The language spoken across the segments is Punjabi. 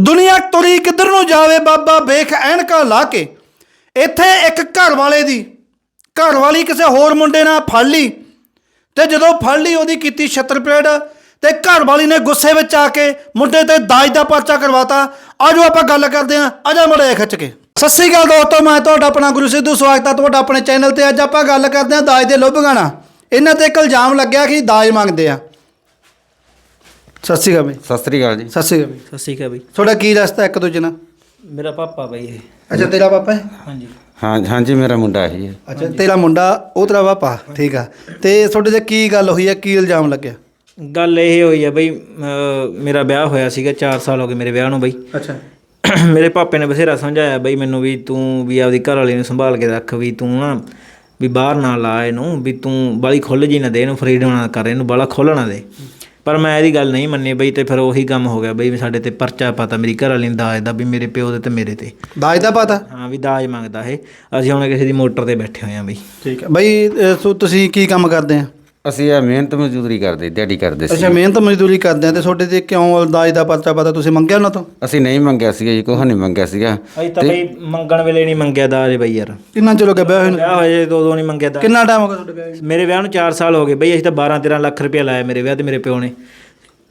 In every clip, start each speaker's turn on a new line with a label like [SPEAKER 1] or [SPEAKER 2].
[SPEAKER 1] ਦੁਨੀਆ ਤੁਰੀ ਕਿੱਧਰ ਨੂੰ ਜਾਵੇ ਬਾਬਾ? ਵੇਖ ਐਨਕਾਂ ਲਾ ਕੇ। ਇੱਥੇ ਇੱਕ ਘਰ ਵਾਲੇ ਦੀ ਘਰ ਵਾਲੀ ਕਿਸੇ ਹੋਰ ਮੁੰਡੇ ਨਾਲ ਫੜ ਲਈ ਤੇ ਜਦੋਂ ਫੜ ਲਈ ਉਹਦੀ ਕੀਤੀ ਛਤਰਪੇੜ ਤੇ ਘਰ ਵਾਲੀ ਨੇ ਗੁੱਸੇ ਵਿੱਚ ਆ ਕੇ ਮੁੰਡੇ ਤੇ ਦਾਜ ਦਾ ਪਰਚਾ ਕਰਵਾਤਾ। ਆਜੋ ਆਪਾਂ ਗੱਲ ਕਰਦੇ ਆਂ ਆਜਾ ਮੜੇ ਖਿੱਚ ਕੇ। ਸਤਿ ਸ੍ਰੀ ਅਕਾਲ ਦੋਸਤੋ, ਮੈਂ ਤੁਹਾਡਾ ਆਪਣਾ ਗੁਰੂ ਸਿੱਧੂ, ਸਵਾਗਤ ਹੈ ਤੁਹਾਡਾ ਆਪਣੇ ਚੈਨਲ ਤੇ। ਅੱਜ ਆਪਾਂ ਗੱਲ ਕਰਦੇ ਆਂ ਦਾਜ ਦੇ ਲੋਭਗਾਣਾ। ਇਹਨਾਂ ਤੇ ਇੱਕ ਇਲਜ਼ਾਮ ਲੱਗਿਆ ਕਿ ਦਾਜ ਮੰਗਦੇ ਆ। ਸਤਿ ਸ੍ਰੀ ਅਕਾਲ ਬਈ।
[SPEAKER 2] ਸਤਿ ਸ੍ਰੀ ਅਕਾਲ ਜੀ।
[SPEAKER 1] ਸਤਿ ਸ੍ਰੀ ਅਕਾਲ ਬਈ।
[SPEAKER 3] ਸਤਿ ਸ਼੍ਰੀ ਅਕਾਲ ਬਈ।
[SPEAKER 1] ਤੁਹਾਡਾ ਕੀ ਰਸਤਾ ਇੱਕ ਦੂਜੇ ਨਾਲ?
[SPEAKER 3] ਮੇਰਾ ਪਾਪਾ ਬਈ ਇਹ।
[SPEAKER 1] ਅੱਛਾ ਤੇਰਾ ਪਾਪਾ ਹੈ?
[SPEAKER 3] ਹਾਂਜੀ।
[SPEAKER 2] ਹਾਂ ਹਾਂਜੀ ਮੇਰਾ ਮੁੰਡਾ ਹੀ ਹੈ।
[SPEAKER 1] ਅੱਛਾ ਤੇਰਾ ਮੁੰਡਾ ਉਹ ਤੇਰਾ ਪਾਪਾ ਠੀਕ ਆ। ਤੇ ਤੁਹਾਡੇ ਤੇ ਕੀ ਗੱਲ ਹੋਈ ਹੈ ਕੀ ਇਲਜ਼ਾਮ ਲੱਗਿਆ?
[SPEAKER 3] ਗੱਲ ਇਹ ਹੋਈ ਆ ਬਈ ਅਹ ਮੇਰਾ ਵਿਆਹ ਹੋਇਆ ਸੀਗਾ 4 ਸਾਲ ਹੋ ਗਏ ਮੇਰੇ ਵਿਆਹ ਨੂੰ ਬਈ।
[SPEAKER 1] ਅੱਛਾ।
[SPEAKER 3] ਮੇਰੇ ਪਾਪੇ ਨੇ ਬਥੇਰਾ ਸਮਝਾਇਆ ਬਈ ਮੈਨੂੰ ਵੀ ਤੂੰ ਵੀ ਆਪਦੀ ਘਰ ਵਾਲੀ ਨੂੰ ਸੰਭਾਲ ਕੇ ਰੱਖ ਵੀ ਤੂੰ ਨਾ ਵੀ ਬਾਹਰ ਨਾ ਲਾ ਇਹਨੂੰ ਵੀ ਤੂੰ ਬਾਲੀ ਖੁੱਲ ਜੀ ਨਾ ਦੇ ਇਹਨੂੰ ਫਰੀਡਮ ਨਾ ਕਰ ਇਹਨੂੰ ਬਾਲਾ ਖੋਲ੍ਹ ਨਾ ਦੇ। ਪਰ ਮੈਂ ਇਹਦੀ ਗੱਲ ਨਹੀਂ ਮੰਨੀ ਬਈ ਤੇ ਫਿਰ ਉਹੀ ਕੰਮ ਹੋ ਗਿਆ ਬਈ ਸਾਡੇ ਤੇ ਪਰਚਾ ਪਤਾ ਮੇਰੀ ਘਰ ਵਾਲੀ ਨੂੰ ਦਾਜ ਦਾ ਵੀ ਮੇਰੇ ਪਿਓ ਦੇ ਤੇ ਮੇਰੇ ਤੇ।
[SPEAKER 1] ਦਾਜ ਦਾ ਪਤਾ?
[SPEAKER 3] ਹਾਂ ਵੀ ਦਾਜ ਮੰਗਦਾ ਇਹ। ਅਸੀਂ ਹੁਣ ਕਿਸੇ ਦੀ ਮੋਟਰ ਤੇ ਬੈਠੇ ਹੋਏ ਆ ਬਈ।
[SPEAKER 1] ਠੀਕ ਹੈ। ਬਈ ਅਹ, ਸੋ ਤੁਸੀਂ ਕੀ ਕੰਮ ਕਰਦੇ ਆ?
[SPEAKER 2] ਅਸੀਂ ਇਹ ਮਿਹਨਤ ਮਜ਼ਦੂਰੀ ਕਰਦੇ ਦਿਹਾੜੀ ਕਰਦੇ ਸੀ।
[SPEAKER 1] ਅੱਛਾ ਮਿਹਨਤ ਮਜ਼ਦੂਰੀ ਕਰਦੇ ਆ ਤੇ ਤੁਹਾਡੇ ਤੇ ਕਿਉਂ ਦਾਜ ਦਾ ਪਰਚਾ ਪਤਾ ਤੁਸੀਂ ਮੰਗਿਆ ਉਹਨਾਂ ਤੋਂ?
[SPEAKER 2] ਅਸੀਂ ਨਹੀਂ ਮੰਗਿਆ ਸੀਗਾ ਜੀ ਕੋਹ ਨਹੀਂ ਮੰਗਿਆ ਸੀਗਾ।
[SPEAKER 3] ਅਸੀਂ ਤਾਂ ਬਈ ਮੰਗਣ ਵੇਲੇ ਨਹੀਂ ਮੰਗਿਆ ਦਾਜ ਬਈ ਯਾਰ।
[SPEAKER 1] ਕਿੰਨਾ ਚਿਰ ਹੋ ਗਿਆ ਵਿਆਹ ਹੋਏ ਨੂੰ?
[SPEAKER 3] ਵਿਆਹ ਹੋਏ ਜੇ ਦੋ ਦੋ ਨਹੀਂ ਮੰਗਿਆ ਦਾਜ।
[SPEAKER 1] ਕਿੰਨਾ ਟਾਈਮ ਹੋ ਗਿਆ ਤੁਹਾਡੇ ਵਿਆਹ ਨੂੰ?
[SPEAKER 3] ਮੇਰੇ ਵਿਆਹ ਨੂੰ 4 ਸਾਲ ਹੋ ਗਏ। ਬਈ ਅਸੀਂ ਤਾਂ 12 13 ਲੱਖ ਰੁਪਏ ਲਾਇਆ ਮੇਰੇ ਵਿਆਹ ਤੇ ਮੇਰੇ ਪਿਓ ਨੇ।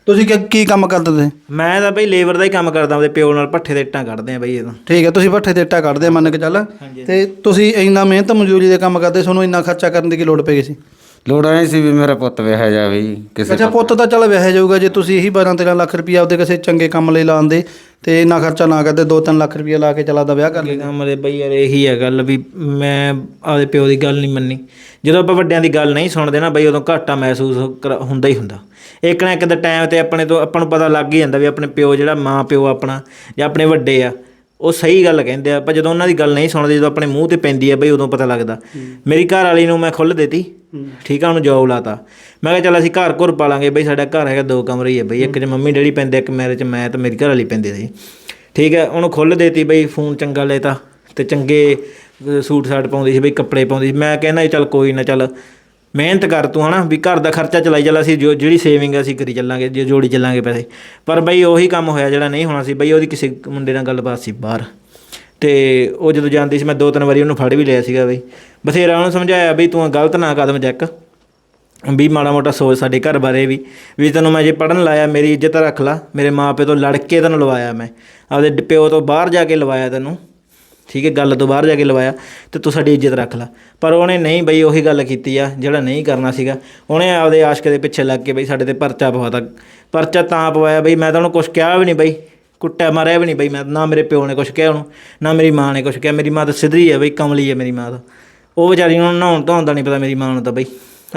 [SPEAKER 1] ਤੁਸੀਂ ਕੀ- ਕੀ ਕੰਮ ਕਰਦੇ ਤੁਸੀਂ?
[SPEAKER 3] ਮੈਂ ਤਾਂ ਬਈ ਲੇਬਰ ਦਾ ਹੀ ਕੰਮ ਕਰਦਾ ਉਹਦੇ ਪਿਓ ਨਾਲ ਪੱਠੇ ਦੇ ਇੱਟਾਂ ਕੱਢਦੇ ਆ ਬਈ ਇਹ ਤਾਂ।
[SPEAKER 1] ਠੀਕ ਹੈ ਤੁਸੀਂ ਭੱਠੇ ਤੇ ਇੱਟਾਂ ਕੱਢਦੇ ਆ, ਮੰਨ ਕੇ ਚੱਲ। ਤੇ ਤੁਸੀਂ ਇੰਨਾ ਮਿਹਨਤ ਮਜ਼ਦੂਰੀ ਦੇ ਕੰਮ ਕਰਦੇ ਤੁਹਾਨੂੰ ਇੰਨਾ ਖਰਚਾ ਕਰਨ ਦੀ ਕੀ ਲੋੜ ਪੈ ਗਈ ਸੀ?
[SPEAKER 2] ਲੋੜ ਆਈ ਸੀ ਵੀ ਮੇਰਾ ਪੁੱਤ ਵਿਆਹਿਆ ਜਾਵੇ ਜੀ ਕਿਸੇ
[SPEAKER 1] ਅੱਛਾ ਪੁੱਤ ਤਾਂ ਚੱਲ ਵਿਆਹ ਜਾਊਗਾ ਜੇ ਤੁਸੀਂ ਇਹੀ 12 13 ਲੱਖ ਰੁਪਈਆ ਆਪਦੇ ਕਿਸੇ ਚੰਗੇ ਕੰਮ ਲਈ ਲਾਉਂਦੇ ਤੇ ਇੰਨਾ ਖਰਚਾ ਨਾ ਕਰਦੇ 2-3 ਲੱਖ ਰੁਪਈਆ ਲਾ ਕੇ ਚਲਾਦਾ ਵਿਆਹ ਕਰ ਲੈਂਦੇ।
[SPEAKER 3] ਕੰਮ ਦੇ ਬਈ ਯਾਰ ਇਹੀ ਹੈ ਗੱਲ ਵੀ ਮੈਂ ਆਪਦੇ ਪਿਓ ਦੀ ਗੱਲ ਨਹੀਂ ਮੰਨੀ। ਜਦੋਂ ਆਪਾਂ ਵੱਡਿਆਂ ਦੀ ਗੱਲ ਨਹੀਂ ਸੁਣਦੇ ਨਾ ਬਈ ਉਦੋਂ ਘਾਟਾ ਮਹਿਸੂਸ ਕਰ- ਹੁੰਦਾ ਹੀ ਹੁੰਦਾ। ਇੱਕ ਨਾ ਇੱਕ ਦਾ ਟਾਈਮ ਤੇ ਆਪਣੇ ਤੋਂ ਆਪਾਂ ਨੂੰ ਪਤਾ ਲੱਗ ਹੀ ਜਾਂਦਾ ਵੀ ਆਪਣੇ ਪਿਓ ਜਿਹੜਾ ਮਾਂ ਪਿਓ ਆਪਣਾ ਜਾਂ ਆਪਣੇ ਵੱਡੇ ਆ। ਉਹ ਸਹੀ ਗੱਲ ਕਹਿੰਦੇ ਆ ਪਰ ਜਦੋਂ ਉਹਨਾਂ ਦੀ ਗੱਲ ਨਹੀਂ ਸੁਣਦੇ ਜਦੋਂ ਆਪਣੇ ਮੂੰਹ ਤੇ ਪੈਂਦੀ ਆ ਬਈ ਉਦੋਂ ਪਤਾ ਲੱਗਦਾ। ਮੇਰੀ ਘਰ ਵਾਲੀ ਨੂੰ ਮੈਂ ਖੁੱਲ੍ਹ ਦੇਤੀ ਠੀਕ ਆ ਉਹਨੂੰ ਜੋਬ ਲਾਤਾ। ਮੈਂ ਕਿਹਾ ਚੱਲ ਅਸੀਂ ਘਰ ਘਰ ਪਾਲਾਂਗੇ ਬਈ ਸਾਡਾ ਘਰ ਹੈਗਾ ਦੋ ਕਮਰੇ ਹੀ ਹੈ ਬਈ ਇੱਕ ਚ ਮੰਮੀ ਡੈਡੀ ਪੈਂਦੇ ਇੱਕ ਮੇਰੇ ਚ ਮੈਂ ਤੇ ਮੇਰੀ ਘਰ ਵਾਲੀ ਪੈਂਦੇ ਸੀ। ਠੀਕ ਹੈ ਉਹਨੂੰ ਖੁੱਲ੍ਹ ਦੇਤੀ ਬਈ ਫੋਨ ਚੰਗਾ ਲੈਤਾ ਤੇ ਚੰਗੇ ਸੂਟ ਸਾਟ ਪਾਉਂਦੀ ਸੀ ਬਈ ਕੱਪੜੇ ਪਾਉਂਦੀ ਸੀ। ਮੈਂ ਕਹਿੰਦਾ ਚੱਲ ਕੋਈ ਨਾ ਚੱਲ ਮਿਹਨਤ ਕਰ ਤੂੰ, ਹਨਾ, ਵੀ ਘਰ ਦਾ ਖਰਚਾ ਚਲਾਈ ਚੱਲ ਅਸੀਂ ਜੋ ਜਿਹੜੀ ਸੇਵਿੰਗ ਅਸੀਂ ਕਰੀ ਚੱਲਾਂਗੇ, ਜੇ ਜੋੜੀ ਚੱਲਾਂਗੇ ਪੈਸੇ। ਪਰ ਬਈ ਉਹੀ ਕੰਮ ਹੋਇਆ ਜਿਹੜਾ ਨਹੀਂ ਹੋਣਾ ਸੀ, ਬਈ ਉਹਦੀ ਕਿਸੇ ਮੁੰਡੇ ਨਾਲ ਗੱਲਬਾਤ ਸੀ ਬਾਹਰ। ਤੇ ਉਹ ਜਦੋਂ ਜਾਂਦੀ ਸੀ, ਮੈਂ ਦੋ ਤਿੰਨ ਵਾਰੀ ਉਹਨੂੰ ਫੜ ਵੀ ਲਿਆ ਸੀਗਾ ਬਈ। ਬਥੇਰਾ ਉਹਨੂੰ ਸਮਝਾਇਆ ਬਈ, ਤੂੰ ਗਲਤ ਨਾ ਕਦਮ ਚੱਕ। ਵੀ ਮਾੜਾ ਮੋਟਾ ਸੋਚ ਸਾਡੇ ਘਰ ਬਾਰੇ ਵੀ ਵੀ ਤੈਨੂੰ ਮੈਂ ਜੇ ਪੜਨ ਲਾਇਆ, ਮੇਰੀ ਇੱਜ਼ਤ ਰੱਖ ਲਾ, ਮੇਰੇ ਮਾਪੇ ਤੋਂ ਲੜ ਕੇ ਤੈਨੂੰ ਲਵਾਇਆ ਮੈਂ। ਆਪਦੇ ਪਿਓ ਤੋਂ ਬਾਹਰ ਜਾ ਕੇ ਲਵਾਇਆ ਤੈਨੂੰ। ਠੀਕ ਹੈ, ਗੱਲ ਤੋਂ ਬਾਹਰ ਜਾ ਕੇ ਲਵਾਇਆ ਤੇ ਤੂੰ ਸਾਡੀ ਇੱਜ਼ਤ ਰੱਖ ਲੈ। ਪਰ ਉਹਨੇ ਨਹੀਂ ਬਈ ਉਹੀ ਗੱਲ ਕੀਤੀ ਆ, ਜਿਹੜਾ ਨਹੀਂ ਕਰਨਾ ਸੀਗਾ। ਉਹਨੇ ਆਪਦੇ ਆਸ਼ਕ ਦੇ ਪਿੱਛੇ ਲੱਗ ਕੇ ਬਈ ਸਾਡੇ ਤੇ ਪਰਚਾ ਪਵਾਤਾ। ਪਰਚਾ ਤਾਂ ਪਵਾਇਆ ਬਈ, ਮੈਂ ਤਾਂ ਉਹਨੂੰ ਕੁਝ ਕਿਹਾ ਵੀ ਨਹੀਂ ਬਈ। ਕੁੱਟਿਆ, ਮਾਰਿਆ ਵੀ ਨਹੀਂ ਬਈ ਮੈਂ। ਨਾ ਮੇਰੇ ਪਿਓ ਨੇ ਕੁਝ ਕਿਹਾ ਉਹਨੂੰ, ਨਾ ਮੇਰੀ ਮਾਂ ਨੇ ਕੁਝ ਕਿਹਾ। ਮੇਰੀ ਮਾਂ ਤਾਂ ਸਿੱਧਰੀ ਹੈ ਬਈ, ਕਮਲੀ ਹੈ ਮੇਰੀ ਮਾਂ ਤਾਂ। ਉਹ ਵਿਚਾਰੀ ਨੂੰ ਨਹਾਉਣ ਧੋਣ ਦਾ ਨਹੀਂ ਪਤਾ ਮੇਰੀ ਮਾਂ ਨੂੰ ਤਾਂ ਬਈ।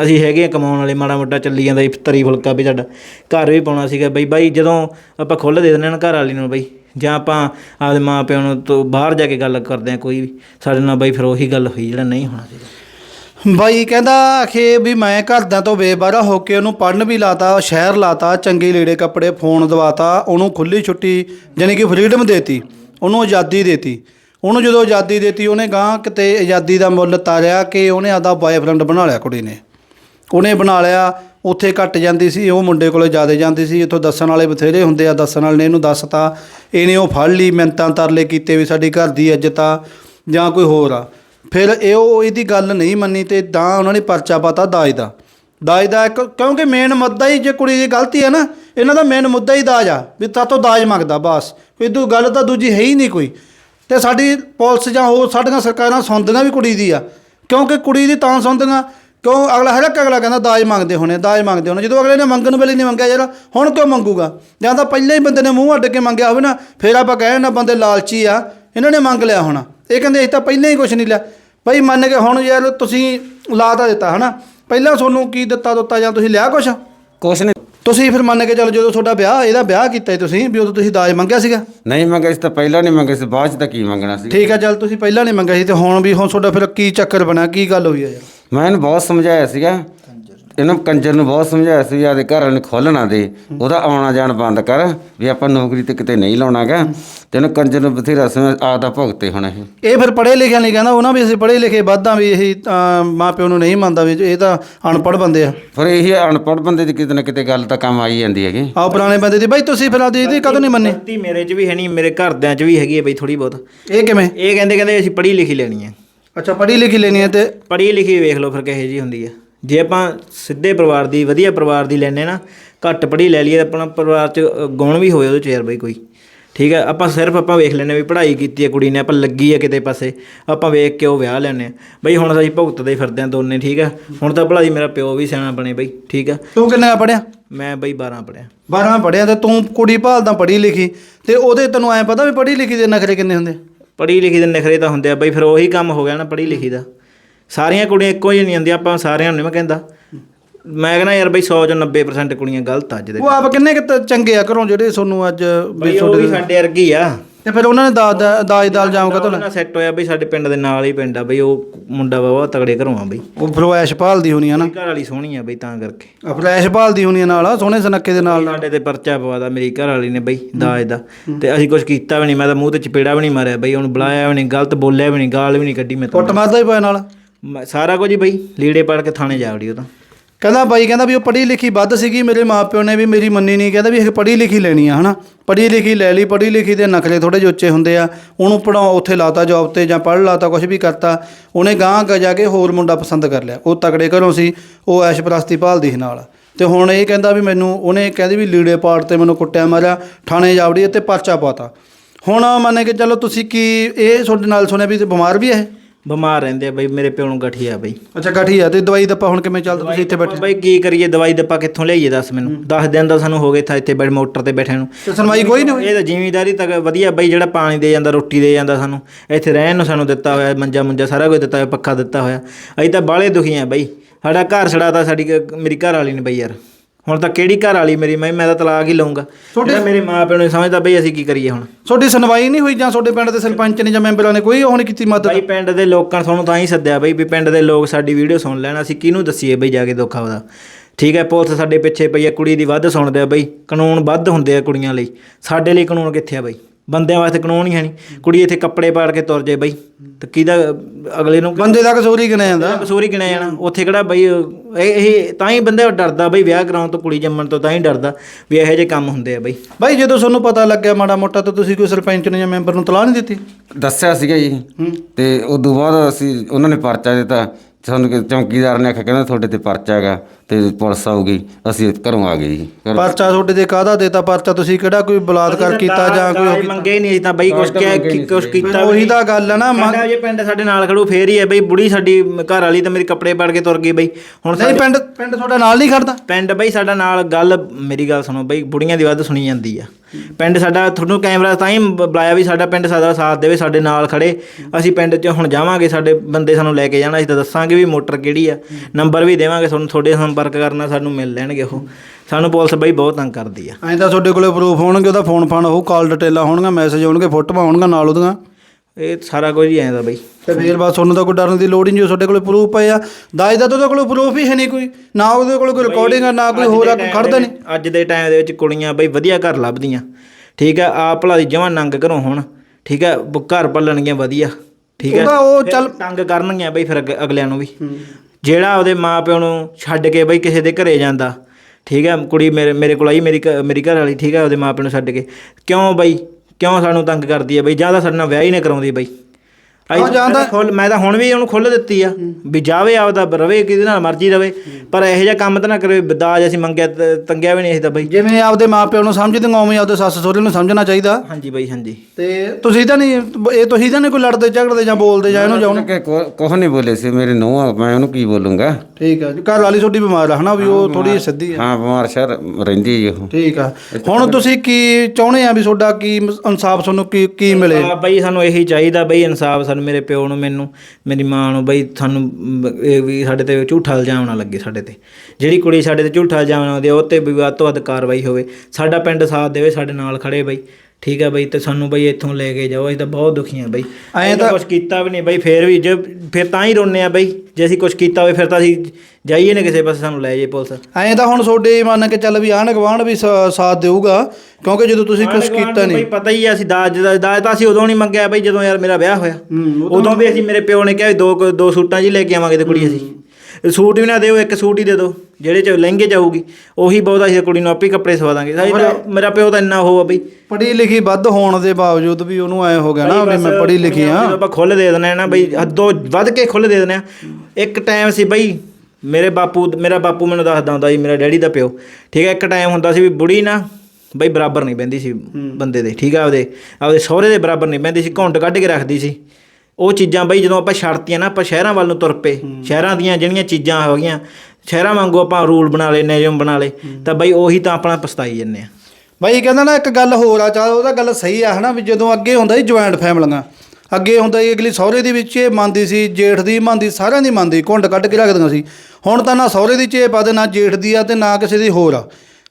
[SPEAKER 3] ਅਸੀਂ ਹੈਗੇ ਆ ਕਮਾਉਣ ਵਾਲੇ, ਮਾੜਾ ਮੋਟਾ ਚੱਲੀ ਜਾਂਦਾ ਸੀ ਤਰੀ ਫੁਲਕਾ ਵੀ ਸਾਡਾ। ਘਰ ਵੀ ਪਾਉਣਾ ਸੀਗਾ ਬਈ। ਬਾਈ ਜਦੋਂ ਆਪਾਂ ਖੁੱਲ੍ਹ ਦੇ ਦਿੰਦੇ ਹਾਂ ਘਰ ਵਾਲੀ ਨੂੰ ਬਈ ਜਾਂ ਆਪਾਂ ਆਪਦੇ ਮਾਂ ਪਿਓ ਨੂੰ ਤੋਂ ਬਾਹਰ ਜਾ ਕੇ ਗੱਲ ਕਰਦੇ ਆ ਕੋਈ ਵੀ, ਸਾਡੇ ਨਾਲ ਬਾਈ ਫਿਰ ਉਹੀ ਗੱਲ ਹੋਈ ਜਿਹੜਾ ਨਹੀਂ ਹੋਣਾ ਚਾਹੀਦਾ।
[SPEAKER 1] ਬਾਈ ਕਹਿੰਦਾ ਆਖੇ ਵੀ ਮੈਂ ਘਰਦਿਆਂ ਤੋਂ ਬੇਬਾਰਾ ਹੋ ਕੇ ਉਹਨੂੰ ਪੜਨ ਵੀ ਲਾਤਾ, ਸ਼ਹਿਰ ਲਾਤਾ, ਚੰਗੇ ਲੀੜੇ ਕੱਪੜੇ, ਫੋਨ ਦਵਾਤਾ, ਉਹਨੂੰ ਖੁੱਲੀ ਛੁੱਟੀ ਯਾਨੀ ਕਿ ਫਰੀडम ਦੇਤੀ, ਉਹਨੂੰ ਆਜ਼ਾਦੀ ਦੇਤੀ। ਉਹਨੂੰ ਜਦੋਂ ਆਜ਼ਾਦੀ ਦੇਤੀ, ਉਹਨੇ ਗਾਂ ਕਿਤੇ ਆਜ਼ਾਦੀ ਦਾ ਮੁੱਲ ਤਾਰਿਆ ਕਿ ਉਹਨੇ ਆਦਾ ਬॉयਫ੍ਰੈਂਡ ਬਣਾ ਲਿਆ ਕੁੜੀ ਨੇ। ਉਹਨੇ ਬਣਾ ਲਿਆ ਉੱਥੇ ਘੱਟ ਜਾਂਦੀ ਸੀ, ਉਹ ਮੁੰਡੇ ਕੋਲੇ ਜ਼ਿਆਦਾ ਜਾਂਦੀ ਸੀ, ਇੱਥੋਂ ਦੱਸਣ ਵਾਲੇ ਬਥੇਰੇ ਹੁੰਦੇ ਆ, ਦੱਸਣ ਵਾਲੇ ਨੇ ਇਹਨੂੰ ਦੱਸਤਾ, ਇਹਨੇ ਉਹ ਫੜ ਲਈ ਮਿੰਤਾਂ ਤਰਲੇ ਕੀਤੇ ਵੀ ਸਾਡੀ ਘਰ ਦੀ ਇੱਜ਼ਤ ਆ, ਜਾਂ ਕੋਈ ਹੋਰ ਆ। ਫਿਰ ਇਹ ਉਹ ਇਹਦੀ ਗੱਲ ਨਹੀਂ ਮੰਨੀ ਤੇ ਤਾਂ ਉਹਨਾਂ ਨੇ ਪਰਚਾ ਪਾਤਾ ਦਾਜ ਦਾ। ਦਾਜ ਦਾ ਇੱਕ, ਕਿਉਂਕਿ ਮੇਨ ਮੁੱਦਾ ਹੀ ਜੇ ਕੁੜੀ ਦੀ ਗਲਤੀ ਹੈ ਨਾ, ਇਹਨਾਂ ਦਾ ਮੇਨ ਮੁੱਦਾ ਹੀ ਦਾਜ ਆ, ਵੀ ਤਾਤੋਂ ਦਾਜ ਮੰਗਦਾ ਬਸ, ਕੋਈ ਦੂ, ਗੱਲ ਤਾਂ ਦੂਜੀ ਹੈ ਹੀ ਨਹੀਂ ਕੋਈ। ਤੇ ਸਾਡੀ ਪੁਲਿਸ ਜਾਂ ਹੋਰ ਸਾਡੀਆਂ ਸਰਕਾਰਾਂ ਸੁਣਦੀਆਂ ਵੀ ਕੁੜੀ ਦੀ ਆ, ਕਿਉਂਕਿ ਕੁੜੀ ਦੀ ਤਾਂ ਸੁਣਦੀਆਂ ਕਿਉਂ ਅਗਲਾ ਹਰ ਇੱਕ ਅਗਲਾ ਕਹਿੰਦਾ ਦਾਜ ਮੰਗਦੇ ਹੋਣੇ ਦਾਜ ਮੰਗਦੇ ਹੋਣੇ। ਜਦੋਂ ਅਗਲੇ ਨੇ ਮੰਗਣ ਵੇਲੇ ਨਹੀਂ ਮੰਗਿਆ ਯਾਰ ਹੁਣ ਕਿਉਂ ਮੰਗੂਗਾ? ਜਾਂ ਤਾਂ ਪਹਿਲਾਂ ਹੀ ਬੰਦੇ ਨੇ ਮੂੰਹ ਅੱਡ ਕੇ ਮੰਗਿਆ ਹੋਵੇ ਨਾ ਫਿਰ ਆਪਾਂ ਕਹਿਣ ਨਾ ਬੰਦੇ ਲਾਲਚੀ ਆ ਇਹਨਾਂ ਨੇ ਮੰਗ ਲਿਆ ਹੋਣਾ। ਇਹ ਕਹਿੰਦੇ ਅਸੀਂ ਤਾਂ ਪਹਿਲਾਂ ਹੀ ਕੁਝ ਨਹੀਂ ਲਿਆ। ਭਾਈ ਮੰਨ ਕੇ ਹੁਣ ਯਾਰ ਤੁਸੀਂ ਲਾ ਤਾਂ ਦਿੱਤਾ ਹਨਾ? ਪਹਿਲਾਂ ਤੁਹਾਨੂੰ ਕੀ ਦਿੱਤਾ ਦਿੱਤਾ ਜਾਂ ਤੁਸੀਂ ਲਿਆ ਕੁਛ?
[SPEAKER 2] ਕੁਛ ਨਹੀਂ।
[SPEAKER 1] ਤੁਸੀਂ ਫਿਰ ਮੰਨ ਕੇ ਚੱਲ ਜਦੋਂ ਤੁਹਾਡਾ ਵਿਆਹ ਇਹਦਾ ਵਿਆਹ ਕੀਤਾ ਤੁਸੀਂ ਵੀ ਉਦੋਂ ਤੁਸੀਂ ਦਾਜ ਮੰਗਿਆ ਸੀਗਾ।
[SPEAKER 2] ਨਹੀਂ ਮੰਗਿਆ ਸੀ ਤਾਂ ਪਹਿਲਾਂ ਨਹੀਂ ਮੰਗਿਆ ਸੀ ਬਾਅਦ ਚ ਤਾਂ ਕੀ ਮੰਗਣਾ ਸੀ?
[SPEAKER 1] ਠੀਕ ਆ ਚੱਲ ਤੁਸੀਂ ਪਹਿਲਾਂ ਨਹੀਂ ਮੰਗਿਆ ਸੀ ਤੇ ਹੁਣ ਵੀ ਹੁਣ ਤੁਹਾਡਾ ਫਿਰ ਕੀ ਚੱਕਰ ਬਣਾ ਕੀ ਗੱਲ ਹੋਈ ਆ ਯਾਰ?
[SPEAKER 2] ਮੈਂ ਇਹਨੂੰ ਬਹੁਤ ਸਮਝਾਇਆ ਸੀਗਾ। ਇਹਨਾਂ ਕੰਜਰ ਨੂੰ ਬਹੁਤ ਸਮਝਾਇਆ ਸੀ ਆਦੇ ਘਰ ਵਾਲੇ ਨੂੰ ਖੋਲਣਾ ਦੇ ਉਹਦਾ ਆਉਣਾ ਜਾਣ ਬੰਦ ਕਰ ਵੀ ਆਪਾਂ ਨੌਕਰੀ ਤੇ ਕਿਤੇ ਨਹੀਂ ਲਾਉਣਾਗਾ। ਤੇ ਇਹਨੂੰ ਕੰਜਰ ਨੂੰ ਬਥੇਰਾ ਸਮਝ ਆਦਾ ਭੁਗਤੇ ਹੁਣ ਇਹ।
[SPEAKER 1] ਇਹ ਫਿਰ ਪੜ੍ਹੇ ਲਿਖਿਆ ਨਹੀਂ ਕਹਿੰਦਾ ਉਹਨਾਂ ਵੀ ਅਸੀਂ ਪੜ੍ਹੇ ਲਿਖੇ ਵਾਧਾਂ ਵੀ ਇਹੀ ਤਾਂ ਮਾਂ ਪਿਓ ਨੂੰ ਨਹੀਂ ਮੰਨਦਾ ਵੀ ਇਹ ਤਾਂ ਅਨਪੜ੍ਹ ਬੰਦੇ ਆ।
[SPEAKER 2] ਪਰ ਇਹ ਅਨਪੜ੍ਹ ਬੰਦੇ ਦੀ ਕਿਤੇ ਨਾ ਕਿਤੇ ਗੱਲ ਤਾਂ ਕੰਮ ਆਈ ਜਾਂਦੀ ਹੈਗੀ।
[SPEAKER 1] ਆਹ ਪੁਰਾਣੇ ਬੰਦੇ ਦੀ ਬਾਈ ਤੁਸੀਂ ਫਿਰ ਆਦੀ ਇਹਦੀ ਕਦੋਂ ਨਹੀਂ ਮੰਨੀ?
[SPEAKER 3] ਮੇਰੇ 'ਚ ਵੀ ਹੈ ਨਹੀਂ ਮੇਰੇ ਘਰਦਿਆਂ 'ਚ ਵੀ ਹੈਗੀ ਹੈ ਬਈ ਥੋੜੀ ਬਹੁਤ।
[SPEAKER 1] ਇਹ ਕਿਵੇਂ?
[SPEAKER 3] ਇਹ ਕਹਿੰਦੇ ਕਹਿੰਦੇ ਅਸੀਂ ਪੜ੍ਹੀ ਲਿਖੀ ਲੈਣੀ ਹੈ।
[SPEAKER 1] ਅੱਛਾ ਪੜ੍ਹੀ ਲਿਖੀ ਲੈਣੀ ਹੈ ਤੇ
[SPEAKER 3] ਪੜ੍ਹੀ ਲਿਖੀ ਵੇਖ ਲਓ ਫਿਰ ਕਿਹੋ ਜੀ ਹੁੰਦੀ ਆ ਜੇ ਆਪਾਂ ਸਿੱਧੇ ਪਰਿਵਾਰ ਦੀ ਵਧੀਆ ਪਰਿਵਾਰ ਦੀ ਲੈਨੇ ਨਾ ਘੱਟ ਪੜ੍ਹੀ ਲੈ ਲਈਏ ਤਾਂ ਆਪਣਾ ਪਰਿਵਾਰ 'ਚ ਗੁਣ ਵੀ ਹੋਏ ਉਹਦੇ 'ਚ ਯਾਰ ਬਈ ਕੋਈ। ਠੀਕ ਹੈ ਆਪਾਂ ਸਿਰਫ ਆਪਾਂ ਵੇਖ ਲੈਨੇ ਵੀ ਪੜ੍ਹਾਈ ਕੀਤੀ ਹੈ ਕੁੜੀ ਨੇ ਆਪਾਂ ਲੱਗੀ ਹੈ ਕਿਤੇ ਪਾਸੇ ਆਪਾਂ ਵੇਖ ਕੇ ਉਹ ਵਿਆਹ ਲੈਨੇ ਆ ਬਈ ਹੁਣ ਅਸੀਂ ਭੁਗਤਦੇ ਹੀ ਫਿਰਦੇ ਆ ਦੋਨੇ ਠੀਕ ਆ ਹੁਣ ਤਾਂ ਭਲਾ ਜੀ ਮੇਰਾ ਪਿਓ ਵੀ ਸਿਆਣਾ ਬਣੇ ਬਈ ਠੀਕ ਆ
[SPEAKER 1] ਤੂੰ ਕਿੰਨਾ ਪੜਿਆ
[SPEAKER 3] ਮੈਂ ਬਈ 12 ਪੜਿਆ
[SPEAKER 1] 12 ਪੜਿਆ ਤੇ ਤੂੰ ਕੁੜੀ ਭਾਲਦਾ ਪੜ੍ਹੀ ਲਿਖੀ ਤੇ ਉਹਦੇ ਤੈਨੂੰ ਐ ਪਤਾ ਵੀ ਪੜ੍ਹੀ ਲਿਖੀ ਦੇ ਨਖਰੇ ਕਿੰਨੇ ਹੁੰਦੇ?
[SPEAKER 3] ਪੜ੍ਹੀ ਲਿਖੀ ਦੇ ਨਖਰੇ ਤਾਂ ਹੁੰਦੇ ਆ ਬਈ ਫਿਰ ਉਹੀ ਕੰਮ ਹੋ ਗਿਆ ਨਾ ਪੜ੍ਹੀ ਲਿਖੀ ਦਾ। ਸਾਰੀਆਂ ਕੁੜੀਆਂ ਇੱਕੋ ਜਿਹੀ ਨਹੀਂ ਹੁੰਦੀਆਂ ਆਪਾਂ ਸਾਰਿਆਂ ਨੂੰ ਨਹੀਂ ਮੈਂ ਕਹਿੰਦਾ। ਮੈਂ ਕਹਿੰਦਾ ਯਾਰ ਬਈ 100 ਚੋਂ 90% ਕੁੜੀਆਂ ਗਲਤ ਆ ਅੱਜ ਦੇ
[SPEAKER 1] ਉਹ ਆਪ ਕਿੰਨੇ ਕੁ ਚੰਗੇ ਆ ਘਰੋਂ ਜਿਹੜੇ ਤੁਹਾਨੂੰ ਅੱਜ ਵੀ
[SPEAKER 3] ਬਈ ਉਹ ਵੀ ਸਾਡੇ ਵਰਗੀ ਆ।
[SPEAKER 1] ਤੇ ਫਿਰ ਉਹਨਾਂ ਨੇ ਦਾਜ ਦਾ- ਦਾਜ ਦਾਲ ਜਾਮ ਕਦੋਂ
[SPEAKER 3] ਉਹਨਾਂ ਸੈੱਟ ਹੋਇਆ ਬਈ ਸਾਡੇ ਪਿੰਡ ਦੇ ਨਾਲ ਹੀ ਪਿੰਡ ਆ ਬਈ ਉਹ ਮੁੰਡਾ ਬਾਬਾ ਤਗੜੇ ਘਰੋਂ ਆ ਬਈ।
[SPEAKER 1] ਉਹ ਫਿਰ ਉਹ ਐਸ਼ ਭਾਲਦੀ ਹੋਣੀ ਆ ਨਾ।
[SPEAKER 3] ਘਰ ਵਾਲੀ ਸੋਹਣੀ ਆ ਬਈ ਤਾਂ ਕਰਕੇ।
[SPEAKER 1] ਆ ਫਿਰ ਐਸ਼ ਭਾਲਦੀ ਹੋਣੀ ਆ ਨਾਲ ਸੋਹਣੇ ਸੁਨੱਖੇ ਦੇ ਨਾਲ।
[SPEAKER 3] ਸਾਡੇ ਤੇ ਪਰਚਾ ਪਵਾਦਾ ਮੇਰੀ ਘਰ ਵਾਲੀ ਨੇ ਬਈ ਦਾਜ ਦਾ। ਤੇ ਅਸੀਂ ਕੁਝ ਕੀਤਾ ਵੀ ਨਹੀਂ ਮੈਂ ਤਾਂ ਮੂੰਹ ਤੇ ਚਪੇੜਾ ਵੀ ਨਹੀਂ ਮਾਰਿਆ ਬਈ ਉਹਨੂੰ ਬੁਲਾਇਆ ਵੀ ਨਹੀਂ ਗਲਤ ਬੋਲਿਆ ਵੀ ਨਹੀਂ ਗਾਲ ਵੀ ਨਹੀਂ ਕੱਢੀ ਮੈਂ ਤਾਂ।
[SPEAKER 1] ਕੁੱਟ ਮਾਰਦਾ ਹੀ ਪਿਆ ਨਾਲ।
[SPEAKER 3] ਮੈਂ- ਸਾਰਾ ਕੁਝ ਹੀ ਬਈ ਲੀੜੇ ਪੜ ਕੇ ਥਾਣੇ ਜਾ ਵੜੀ ਉਹ ਤਾਂ।
[SPEAKER 1] ਕਹਿੰਦਾ ਬਾਈ ਕਹਿੰਦਾ ਵੀ ਉਹ ਪੜ੍ਹੀ ਲਿਖੀ ਵੱਧ ਸੀਗੀ, ਮੇਰੇ ਮਾਪਿਓ ਨੇ ਵੀ ਮੇਰੀ ਮੰਨੀ ਨਹੀਂ, ਕਹਿੰਦਾ ਵੀ ਇਹ ਪੜ੍ਹੀ ਲਿਖੀ ਲੈਣੀ ਆ, ਹਨਾ? ਪੜ੍ਹੀ ਲਿਖੀ ਲੈ ਲਈ, ਪੜ੍ਹੀ ਲਿਖੀ ਦੇ ਨਖਰੇ ਥੋੜੇ ਜਿਹੇ ਉੱਚੇ ਹੁੰਦੇ ਆ, ਉਹਨੂੰ ਪੜਾਉ ਉੱਥੇ ਲਾਤਾ ਜੌਬ ਤੇ ਜਾਂ ਪੜ੍ਹ ਲਾਤਾ ਕੁਝ ਵੀ ਕਰਤਾ, ਉਹਨੇ ਗਾਂਹ ਅੱਗੇ ਜਾ ਕੇ ਹੋਰ ਮੁੰਡਾ ਪਸੰਦ ਕਰ ਲਿਆ, ਉਹ ਤਕੜੇ ਘਰੋਂ ਸੀ, ਉਹ ਐਸ਼ ਪ੍ਰਸਤੀ ਭਾਲਦੀ ਸੀ ਨਾਲ। ਤੇ ਹੁਣ ਇਹ ਕਹਿੰਦਾ ਵੀ ਮੈਨੂੰ, ਉਹਨੇ ਕਹਿੰਦੀ ਵੀ ਲੀੜੇ ਪਾੜ ਤੇ ਮੈਨੂੰ ਕੁੱਟਿਆ ਮਾਰਿਆ, ਥਾਣੇ ਜਾਵੜੀ ਤੇ ਪਰਚਾ ਪਾਤਾ ਹੁਣ ਮੰਨੇ ਕਿ ਚਲੋ ਤੁਸੀਂ ਕੀ, ਇਹ ਤੁਹਾਡੇ ਨਾਲ ਸੁਣਿਆ ਵੀ ਬਿਮਾਰ ਵੀ ਹੈ
[SPEAKER 3] ਬਿਮਾਰ ਰਹਿੰਦੇ ਆ ਬਈ ਮੇਰੇ ਪਿਓ ਨੂੰ ਗਠੀਆ ਬਈ।
[SPEAKER 1] ਅੱਛਾ ਗਠੀ ਆ ਤੇ ਦਵਾਈ ਦੱਪਾ ਹੁਣ ਕਿਵੇਂ ਚੱਲਦਾ? ਤੁਸੀਂ ਇੱਥੇ ਬੈਠੇ
[SPEAKER 3] ਬਈ ਕੀ ਕਰੀਏ ਦਵਾਈ ਦੱਪਾ ਕਿੱਥੋਂ ਲਿਆਈਏ ਦੱਸ ਮੈਨੂੰ। 10 ਦਿਨ ਦਾ ਸਾਨੂੰ ਹੋ ਗਏ ਥਾ ਇੱਥੇ ਬੈਠ ਮੋਟਰ ਤੇ ਬੈਠੇ ਨੂੰ।
[SPEAKER 1] ਤੇ ਸੁਣਵਾਈ ਕੋਈ ਨਹੀਂ ਹੋਈ?
[SPEAKER 3] ਇਹ ਤਾਂ ਜ਼ਿਮੀਦਾਰੀ ਤੱਕ ਵਧੀਆ ਬਈ ਜਿਹੜਾ ਪਾਣੀ ਦੇ ਜਾਂਦਾ ਰੋਟੀ ਦੇ ਜਾਂਦਾ ਸਾਨੂੰ। ਇੱਥੇ ਰਹਿਣ ਨੂੰ ਸਾਨੂੰ ਦਿੱਤਾ ਹੋਇਆ ਮੰਜਾ ਮੁੰਜਾ ਸਾਰਾ ਕੁਝ ਦਿੱਤਾ ਹੋਇਆ ਪੱਖਾ ਦਿੱਤਾ ਹੋਇਆ। ਅਸੀਂ ਤਾਂ ਬਾਹਲੇ ਦੁਖੀ ਆ ਬਈ। ਸਾਡਾ ਘਰ ਛੜਾਤਾ ਸਾਡੀ ਮੇਰੀ ਘਰ ਵਾਲੀ ਨੇ ਬਈ ਯਾਰ। ਹੁਣ ਤਾਂ ਕਿਹੜੀ ਘਰ ਵਾਲੀ ਮੇਰੀ ਮੈਂ ਮੈਂ ਤਾਂ ਤਲਾਕ ਹੀ ਲਊਂਗਾ। ਜਿਹੜਾ ਮੇਰੇ ਮਾਂ ਪਿਓ ਨੂੰ ਸਮਝਦਾ ਬਈ ਅਸੀਂ ਕੀ ਕਰੀਏ ਹੁਣ?
[SPEAKER 1] ਤੁਹਾਡੀ ਸੁਣਵਾਈ ਨਹੀਂ ਹੋਈ ਜਾਂ ਤੁਹਾਡੇ ਪਿੰਡ ਦੇ ਸਰਪੰਚ ਨੇ ਜਾਂ ਮੈਂਬਰਾਂ ਨੇ ਕੋਈ ਉਹ ਨਹੀਂ ਕੀਤੀ ਮਦਦ?
[SPEAKER 3] ਬਈ ਪਿੰਡ ਦੇ ਲੋਕਾਂ ਨੇ ਤੁਹਾਨੂੰ ਤਾਂ ਹੀ ਸੱਦਿਆ ਬਈ ਵੀ ਪਿੰਡ ਦੇ ਲੋਕ ਸਾਡੀ ਵੀਡੀਓ ਸੁਣ ਲੈਣ ਅਸੀਂ ਕਿਹਨੂੰ ਦੱਸੀਏ ਬਈ ਜਾ ਕੇ ਦੁੱਖ ਉਹਦਾ? ਠੀਕ ਹੈ ਪੁਲਿਸ ਸਾਡੇ ਪਿੱਛੇ ਪਈ ਹੈ ਕੁੜੀ ਦੀ ਵੱਧ ਸੁਣਦੇ ਆ ਬਈ ਕਾਨੂੰਨ ਵੱਧ ਹੁੰਦੇ ਆ ਕੁੜੀਆਂ ਲਈ। ਸਾਡੇ ਲਈ ਕਾਨੂੰਨ ਕਿੱਥੇ ਆ ਬਈ? ਬੰਦਿਆਂ ਵਾਸਤੇ ਕਾਨੂੰਨ ਹੀ ਹੈ ਨਹੀਂ। ਕੁੜੀ ਇੱਥੇ ਕੱਪੜੇ ਪਾੜ ਕੇ ਤੁਰ ਜੇ ਬਈ। ਤੇ ਕਿਹਦਾ ਅਗਲੇ ਨੂੰ
[SPEAKER 1] ਬੰਦੇ ਦਾ ਕਸੂਰ ਹੀ ਗਿਣਿਆ ਜਾਂਦਾ।
[SPEAKER 3] ਕਸੂਰੀ ਗਿਣਿਆ ਜਾਣਾ। ਉੱਥੇ ਕਿਹੜਾ ਬਈ ਇਹ ਤਾਂ ਹੀ ਬੰਦਾ ਡਰਦਾ ਬਈ ਵਿਆਹ ਕਰਾਉਣ ਤੋਂ ਕੁੜੀ ਜੰਮਣ ਤੋਂ ਤਾਂ ਹੀ ਡਰਦਾ ਵੀ ਇਹੋ ਜਿਹੇ ਕੰਮ ਹੁੰਦੇ ਆ ਬਈ।
[SPEAKER 1] ਬਾਈ ਜਦੋਂ ਤੁਹਾਨੂੰ ਪਤਾ ਲੱਗਿਆ ਮਾੜਾ ਮੋਟਾ ਤਾਂ ਤੁਸੀਂ ਕੋਈ ਸਰਪੰਚ ਨੇ ਜਾਂ ਮੈਂਬਰ ਨੂੰ ਤਲਾਹ ਨਹੀਂ ਦਿੱਤੀ?
[SPEAKER 2] ਦੱਸਿਆ ਸੀਗਾ ਜੀ। ਤੇ ਉਦੋਂ ਬਾਅਦ ਅਸੀਂ ਉਹਨਾਂ ਨੇ ਪਰਚਾ ਦਿੱਤਾ। ਸਾਨੂੰ ਕਿ ਚੌਕੀਦਾਰ ਨੇ ਆਖਿਆ ਕਹਿੰਦਾ ਤੁਹਾਡੇ ਤੇ ਪਰਚਾ ਹੈਗਾ। ਤੇ ਪੁਲਿਸ ਆਊਗੀ ਅਸੀਂ ਘਰੋਂ ਆ ਗਏ ਜੀ। ਘਰ-
[SPEAKER 1] ਪਰਚਾ ਤੁਹਾਡੇ ਤੇ ਕਾਹਦਾ ਦੇਤਾ? ਪਰਚਾ ਤੁਸੀਂ ਕਿਹੜਾ ਕੋਈ ਬਲਾਤਕਾਰ ਕੀਤਾ ਜਾਂ ਕੋਈ
[SPEAKER 3] ਮੰਗੇ ਨਹੀਂ ਤਾਂ ਬਈ ਕੁਛ ਕਿਹਾ ਕੁਛ ਕੀਤਾ
[SPEAKER 1] ਉਹੀ। ਤਾਂ ਗੱਲ ਆ ਨਾ ਮੰਗ-
[SPEAKER 3] ਜੇ ਪਿੰਡ ਸਾਡੇ ਨਾਲ ਖੜੂ ਫੇਰ ਹੀ ਹੈ ਬਈ ਬੁੜੀ ਸਾਡੀ ਘਰ ਵਾਲੀ ਤਾਂ ਮੇਰੇ ਕੱਪੜੇ ਪਾੜ ਕੇ ਤੁਰ ਗਈ ਬਈ। ਹੁਣ
[SPEAKER 1] ਨਹੀਂ
[SPEAKER 3] ਸਾਡੇ
[SPEAKER 1] ਪਿੰਡ ਪਿੰਡ ਤੁਹਾਡਾ ਨਾਲ ਨਹੀਂ ਖੜਦਾ?
[SPEAKER 3] ਪਿੰਡ ਬਈ ਸਾਡਾ ਨਾਲ ਗੱਲ ਮੇਰੀ ਗੱਲ ਸੁਣੋ ਬਈ ਬੁੜੀਆਂ ਦੀ ਵੱਧ ਸੁਣੀ ਜਾਂਦੀ ਆ। ਪਿੰਡ ਸਾਡਾ ਤੁਹਾਨੂੰ ਕੈਮਰਾ ਤਾਂ ਹੀ ਬ- ਬੁਲਾਇਆ ਵੀ ਸਾਡਾ ਪਿੰਡ ਸਾਡਾ ਸਾਥ ਦੇਵੇ ਸਾਡੇ ਨਾਲ ਖੜੇ। ਅਸੀਂ ਪਿੰਡ 'ਚ ਹੁਣ ਜਾਵਾਂਗੇ ਸਾਡੇ ਬੰਦੇ ਸਾਨੂੰ ਲੈ ਕੇ ਜਾਣਾ ਅਸੀਂ ਤਾਂ ਦੱਸਾਂਗੇ ਵੀ ਮੋਟਰ ਕਿਹੜੀ ਆ। ਨੰਬਰ ਵੀ ਦੇਵਾਂਗੇ ਤੁਹਾਨੂੰ ਤੁਹਾਡੇ ਸੰਪਰਕ ਕਰਨਾ ਸਾਨੂੰ ਮਿਲ ਲੈਣਗੇ ਉਹ। ਸਾਨੂੰ ਪੁਲਿਸ ਬਈ ਬਹੁਤ ਤੰਗ ਕਰਦੀ ਆ।
[SPEAKER 1] ਐਂ ਤਾਂ ਤੁਹਾਡੇ ਕੋਲੇ ਪ੍ਰੂਫ ਹੋਣਗੇ ਉਹਦਾ ਫੋਨ ਫਾਨ ਹੋਊ ਕਾਲ ਡਿਟੇਲਾਂ ਹੋਣਗੀਆਂ ਮੈਸੇਜ ਹੋਣਗੇ ਫੋਟੋਆਂ ਹੋਣਗੀਆਂ ਨਾਲ ਉਹਦੀਆਂ।
[SPEAKER 3] ਇਹ ਸਾਰਾ ਕੁਝ ਹੀ ਐਂ ਦਾ ਬਈ।
[SPEAKER 1] ਤੇ ਫੇਰ ਬਸ ਤੁਹਾਨੂੰ ਤਾਂ ਕੋਈ ਡਰਨ ਦੀ ਲੋੜ ਹੀ ਨਹੀਂ ਜੋ ਤੁਹਾਡੇ ਕੋਲੇ ਪ੍ਰੂਫ ਪਏ ਆ। ਦਾਜ ਦਾ ਤਾਂ ਉਹਦੇ ਕੋਲੇ ਪ੍ਰੂਫ ਹੀ ਹੈ ਨਹੀਂ ਕੋਈ ਨਾ ਉਹਦੇ ਕੋਲੇ ਕੋਈ ਰਿਕਾਰਡਿੰਗ ਆ ਨਾ ਕੋਈ ਹੋਰ ਆ ਕੋਈ ਖੜਦਾ ਨਹੀਂ
[SPEAKER 3] ਅੱਜ ਦੇ ਟਾਈਮ ਦੇ ਵਿੱਚ ਕੁੜੀਆਂ ਬਈ ਵਧੀਆ ਘਰ ਲੱਭਦੀਆਂ। ਠੀਕ ਆ ਆਪ ਭਲਾ ਦੀ ਜਮਾਂ ਨੰਗ ਘਰੋਂ ਹੁਣ। ਠੀਕ ਆ ਘਰ ਪੱਲਣਗੀਆਂ ਵਧੀਆ। ਠੀਕ ਆ
[SPEAKER 1] ਉਹਦਾ ਉਹ ਚੱਲ
[SPEAKER 3] ਤੰਗ ਕਰਨਗੀਆਂ ਬਈ ਫਿਰ ਅੱਗ- ਅਗਲਿਆਂ ਨੂੰ ਵੀ। ਜਿਹੜਾ ਉਹਦੇ ਮਾਪਿਓ ਨੂੰ ਛੱਡ ਕੇ ਬਈ ਕਿਸੇ ਦੇ ਘਰੇ ਜਾਂਦਾ ਠੀਕ ਆ ਕੁੜੀ ਮੇਰੇ ਮੇਰੇ ਕੋਲ ਆਈ ਮੇਰੀ ਘ- ਮੇਰੀ ਘਰ ਵਾਲੀ ਠੀਕ ਆ ਉਹਦੇ ਮਾਪਿਓ ਨੂੰ ਛੱਡ ਕੇ। ਕਿਉਂ ਬਈ? ਕਿਉਂ ਸਾਨੂੰ ਤੰਗ ਕਰਦੀ ਹੈ ਬਈ? ਜਾਂ ਤਾਂ ਸਾਡੇ ਨਾਲ ਵਿਆਹ ਹੀ ਨਾ ਕਰਾਉਂਦੀ ਬਈ।
[SPEAKER 1] ਹਾਂ, ਜਾਂ ਤਾਂ-
[SPEAKER 3] ਖੁੱਲ ਮੈਂ ਤਾਂ ਹੁਣ ਵੀ ਉਹਨੂੰ ਖੁੱਲ ਦਿੱਤੀ ਆ ਵੀ ਜਾਵੇ ਆਪਦਾ ਰਵੇ ਕਿਹਦੇ ਨਾਲ ਮਰਜ਼ੀ ਰਵੇ। ਪਰ ਇਹੋ ਜਿਹਾ ਕੰਮ ਤਾਂ ਨਾ ਕਰੇ ਦਾਜ ਅਸੀਂ ਮੰਗਿਆ ਤ- ਤੰਗਿਆ ਵੀ ਨਹੀਂ ਅਸੀਂ ਤਾਂ ਬਈ।
[SPEAKER 1] ਜਿਵੇਂ ਆਪਦੇ ਮਾਪਿਆਂ ਨੂੰ ਸਮਝਦੇ ਹੋ ਉਵੇਂ ਆਪਦੇ ਸੱਸ ਸਹੁਰੇ ਨੂੰ ਸਮਝਣਾ ਚਾਹੀਦਾ।
[SPEAKER 3] ਹਾਂਜੀ ਬਈ ਹਾਂਜੀ।
[SPEAKER 1] ਤੇ ਤੁਸੀਂ ਤਾਂ ਨਹੀਂ ਇਹ ਤੁਸੀਂ ਤਾਂ ਨਹੀਂ ਕੋਈ ਲੜਦੇ ਝਗੜਦੇ ਜਾਂ ਬੋਲਦੇ ਜਾਂ ਇਹਨੂੰ ਜਾਉਣ
[SPEAKER 2] ਕਿ ਨਹੀਂ ਬੋਲੇ ਸੀ ਮੇਰੇ ਨੂੰਹ ਮੈਂ ਉਹਨੂੰ ਕੀ ਬੋਲੂੰਗਾ?
[SPEAKER 1] ਠੀਕ ਆ ਜੀ ਘਰ ਵਾਲੀ ਤੁਹਾਡੀ ਬਿਮਾਰ ਆ ਹਨਾ ਵੀ ਉਹ ਥੋੜੀ ਸਿੱਧੀ ਆ।
[SPEAKER 2] ਹਾਂ ਬਿਮਾਰ ਸ਼ਹਿਰ ਰਹਿੰਦੀ ਜੀ ਉਹ।
[SPEAKER 1] ਠੀਕ ਆ। ਹੁਣ ਤੁਸੀਂ ਕੀ ਚਾਹੁੰਦੇ ਆ ਵੀ ਤੁਹਾਡਾ ਕੀ ਇਨਸਾਫ ਤੁਹਾਨੂੰ ਕੀ ਕੀ ਮਿਲੇ?
[SPEAKER 3] ਬਈ ਸਾਨੂੰ ਇਹੀ ਚਾਹੀਦਾ ਬਈ ਇਨਸਾਫ ਸਾਨੂੰ ਮੇਰੇ ਪਿਓ ਨੂੰ, ਮੈਨੂੰ, ਮੇਰੀ ਮਾਂ ਨੂੰ, ਬਈ ਸਾਨੂੰ ਇਹ ਵੀ ਸਾਡੇ ਤੇ ਝੂਠਾ ਇਲਜ਼ਾਮ ਨਾ ਲੱਗੇ ਸਾਡੇ ਤੇ। ਜਿਹੜੀ ਕੁੜੀ ਸਾਡੇ ਤੇ ਝੂਠਾ ਇਲਜ਼ਾਮ ਲਾਉਂਦੀ ਆ, ਉਹ ਤੇ ਵੀ ਵੱਧ ਤੋਂ ਵੱਧ ਕਾਰਵਾਈ ਹੋਵੇ। ਸਾਡਾ ਪਿੰਡ ਸਾਥ ਦੇਵੇ, ਸਾਡੇ ਨਾਲ ਖੜੇ ਬਈ। ਠੀਕ ਆ ਬਈ ਤੇ ਸਾਨੂੰ ਬਈ ਇੱਥੋਂ ਲੈ ਕੇ ਜਾਓ ਅਸੀਂ ਤਾਂ ਬਹੁਤ ਦੁਖੀ ਆ ਬਈ।
[SPEAKER 1] ਐਂ
[SPEAKER 3] ਤਾਂ ਕੁਝ ਕੀਤਾ ਵੀ ਨਹੀਂ ਬਈ ਫੇਰ ਵੀ ਜੇ ਫਿਰ ਤਾਂ ਹੀ ਰੋਨੇ ਆ ਬਈ। ਜੇ ਅਸੀਂ ਕੁਝ ਕੀਤਾ ਹੋਵੇ ਫਿਰ ਤਾਂ ਅਸੀਂ ਜਾਈਏ ਨਾ ਕਿਸੇ ਪਾਸੇ ਸਾਨੂੰ ਲੈ ਜੇ ਪੁਲਿਸ।
[SPEAKER 1] ਐਂ ਤਾਂ ਹੁਣ ਤੁਹਾਡੇ ਮੰਨ ਕੇ ਚੱਲ ਵੀ ਆਂਢ ਗੁਆਂਢ ਵੀ ਸਾਥ ਦੇਊਗਾ ਕਿਉਂਕਿ ਜਦੋਂ ਤੁਸੀਂ ਕੁਝ ਕੀਤਾ ਨਹੀਂ
[SPEAKER 3] ਬਈ ਪਤਾ ਹੀ ਆ ਅਸੀਂ ਦਾਜ ਦਾਜ ਤਾਂ ਅਸੀਂ ਉਦੋਂ ਨਹੀਂ ਮੰਗਿਆ ਬਈ ਜਦੋਂ ਯਾਰ ਮੇਰਾ ਵਿਆਹ ਹੋਇਆ।
[SPEAKER 1] ਹੂੰ,
[SPEAKER 3] ਉਦੋਂ ਵੀ ਅਸੀਂ ਮੇਰੇ ਪਿਓ ਨੇ ਕਿਹਾ ਵੀ ਦੋ ਦੋ ਸੂਟਾਂ ਜੀ ਲੈ ਕੇ ਆਵਾਂਗੇ ਤੇ ਕੁੜੀ ਅਸੀਂ। ਸੂਟ ਵੀ ਨਾ ਦਿਓ ਇੱਕ ਸੂਟ ਹੀ ਦੇ ਦਿਓ ਜਿਹੜੇ ਚ ਲਹਿੰਗੇ ਜਾਊਗੀ ਉਹੀ ਬਹੁਤ ਅਸੀਂ ਕੁੜੀ ਨੂੰ ਆਪੇ ਕੱਪੜੇ ਸਵਾ ਦਾਂਗੇ। ਤਾਂ- ਮੇਰਾ ਪਿਓ ਤਾਂ ਇੰਨਾ ਉਹ ਆ ਬਈ।
[SPEAKER 1] ਪੜ੍ਹੀ ਲਿਖੀ ਵੱਧ ਹੋਣ ਦੇ ਬਾਵਜੂਦ ਵੀ ਉਹਨੂੰ ਐ ਹੋ ਗਿਆ ਨਾ ਵੀ ਮੈਂ ਪੜ੍ਹੀ ਲਿਖੀ ਆ।
[SPEAKER 3] ਆਪਾਂ ਖੁੱਲ ਦੇ ਦਿੰਦੇ ਆ ਨਾ ਬਈ ਹੱਦੋਂ ਵੱਧ ਕੇ ਖੁੱਲ ਦੇ ਦਿੰਦੇ ਆ ਇੱਕ ਟਾਈਮ ਸੀ ਬਈ ਮੇਰੇ ਬਾਪੂ ਮੇਰਾ ਬਾਪੂ ਮੈਨੂੰ ਦੱਸਦਾ ਹੁੰਦਾ ਸੀ ਮੇਰਾ ਡੈਡੀ ਦਾ ਪਿਓ। ਠੀਕ ਹੈ ਇੱਕ ਟਾਈਮ ਹੁੰਦਾ ਸੀ ਵੀ ਬੁੜੀ ਨਾ ਬਈ ਬਰਾਬਰ ਨਹੀਂ ਬਹਿੰਦੀ ਸੀ ਬੰਦੇ ਦੇ ਠੀਕ ਆ ਆਪਦੇ ਆਪਦੇ ਸਹੁਰੇ ਦੇ ਬਰਾਬਰ ਨਹੀਂ ਬਹਿੰਦੀ ਸੀ ਘੁੰਡ ਕੱਢ ਕੇ ਰੱਖਦੀ ਸੀ। ਉਹ ਚੀਜ਼ਾਂ ਬਈ ਜਦੋਂ ਆਪਾਂ ਛੱਡਤੀਆਂ ਨਾ ਆਪਾਂ ਸ਼ਹਿਰਾਂ ਵੱਲ ਨੂੰ ਤੁਰ ਪਏ। ਸ਼ਹਿਰਾਂ ਦੀਆਂ ਜਿਹੜੀਆਂ ਚੀਜ਼ਾਂ ਹੋ ਗਈਆਂ ਸ਼ਹਿਰਾਂ ਵਾਂਗੂ ਆਪਾਂ ਰੂਲ ਬਣਾ ਲਏ ਨਿਯਮ ਬਣਾ ਲਏ ਤਾਂ ਬਈ ਉਹੀ ਤਾਂ ਆਪਣਾ ਪਛਤਾਈ ਜੰਨੇ ਆ।
[SPEAKER 1] ਬਾਈ ਕਹਿੰਦਾ ਨਾ ਇੱਕ ਗੱਲ ਹੋਰ ਆ ਚਾ ਉਹਦਾ ਗੱਲ ਸਹੀ ਆ ਹਨਾ ਵੀ ਜਦੋਂ ਅੱਗੇ ਹੁੰਦਾ ਸੀ ਜੁਆਇੰਟ ਫੈਮਲੀਆਂ ਅੱਗੇ ਹੁੰਦਾ ਸੀ ਅਗਲੀ ਸਹੁਰੇ ਦੇ ਵਿੱਚ ਇਹ ਮੰਨਦੀ ਸੀ ਜੇਠ ਦੀ ਮੰਨਦੀ ਸਾਰਿਆਂ ਦੀ ਮੰਨਦੀ ਘੁੰਡ ਕੱਢ ਕੇ ਰੱਖਦੀਆਂ ਸੀ। ਹੁਣ ਤਾਂ ਨਾ ਸਹੁਰੇ ਦੀ ਚੇਪ ਆ ਤੇ ਨਾ ਜੇਠ ਦੀ ਆ ਤੇ ਨਾ ਕਿਸੇ ਦੀ ਹੋਰ ਆ।